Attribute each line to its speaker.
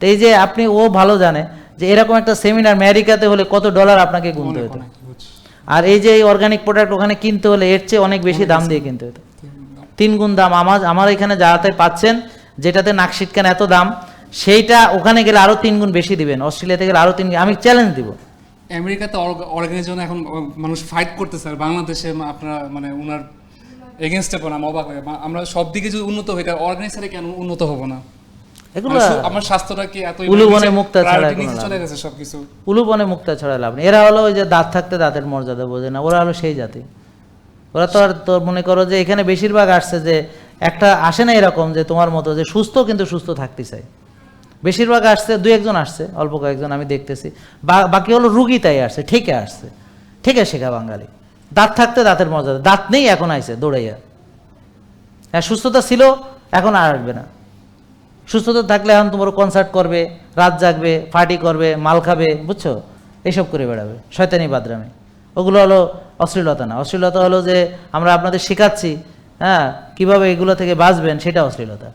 Speaker 1: তো এই যে আপনি ও ভালো জানে যে এরকম একটা সেমিনার আমেরিকাতে হলে কত ডলার আপনাকে গুনতে হতো আর এই যে এই অর্গানিক প্রোডাক্ট ওখানে কিনতে হলে এর চেয়ে অনেক বেশি দাম দিয়ে কিনতে হতো তিন গুণ দাম। আমার আমার এখানে যাতে পাচ্ছেন যেটাতে নাক সিটকান এত দাম সেইটা ওখানে গেলে আরও তিন গুণ বেশি দিবেন। অস্ট্রেলিয়াতে গেলে আরও তিন আমি চ্যালেঞ্জ দিব।
Speaker 2: আমেরিকাতে অর্গানাইজেশন এখন মানুষ ফাইট করতেছে আর বাংলাদেশে আপনারা মানে ওনার এগেনস্টে পড়া অবাক হয়ে আমরা সব দিকে যদি উন্নত হই তাহলে অর্গানাইজারে কেন উন্নত হব না? আমার স্বাস্থ্যটা এত
Speaker 1: মুক্তা ছাড়া
Speaker 2: priority
Speaker 1: কোনো
Speaker 2: নিচে
Speaker 1: লাভ
Speaker 2: চলে গেছে সবকিছু।
Speaker 1: উলুবনে মুক্তা ছড়া লাভ নেই। এরা হলো ওই যে দাঁত থাকতে দাঁতের মর্যাদা বোঝে না ওরা হলো সেই জাতি। ওরা তো আর তোর মনে করো যে এখানে বেশিরভাগ আসছে যে একটা আসে না এরকম যে তোমার মতো যে সুস্থ কিন্তু সুস্থ থাকতে চাই বেশিরভাগ আসছে দু একজন আসছে অল্প কয়েকজন আমি দেখতেছি। বাকি হলো রুগী তাই আসছে ঠিকই আসছে। ঠিকই শেখা বাঙালি। দাঁত থাকতে দাঁতের মর্যাদা। দাঁত নেই এখন আইছে দৌড়াইয়া। হ্যাঁ সুস্থতা ছিল এখন আর আসবে না। সুস্থতা থাকলে এখন তোমার কনসার্ট করবে, রাত জাগবে পার্টি করবে, মাল খাবে, বুঝছ? এইসব করে বেড়াবে। শয়তানি বাদরামে। ওগুলো হলো অশ্লীলতা না। অশ্লীলতা হলো যে আমরা আপনাদের শেখাচ্ছি হ্যাঁ কীভাবে এগুলো থেকে বাঁচবেন, সেটা অশ্লীলতা।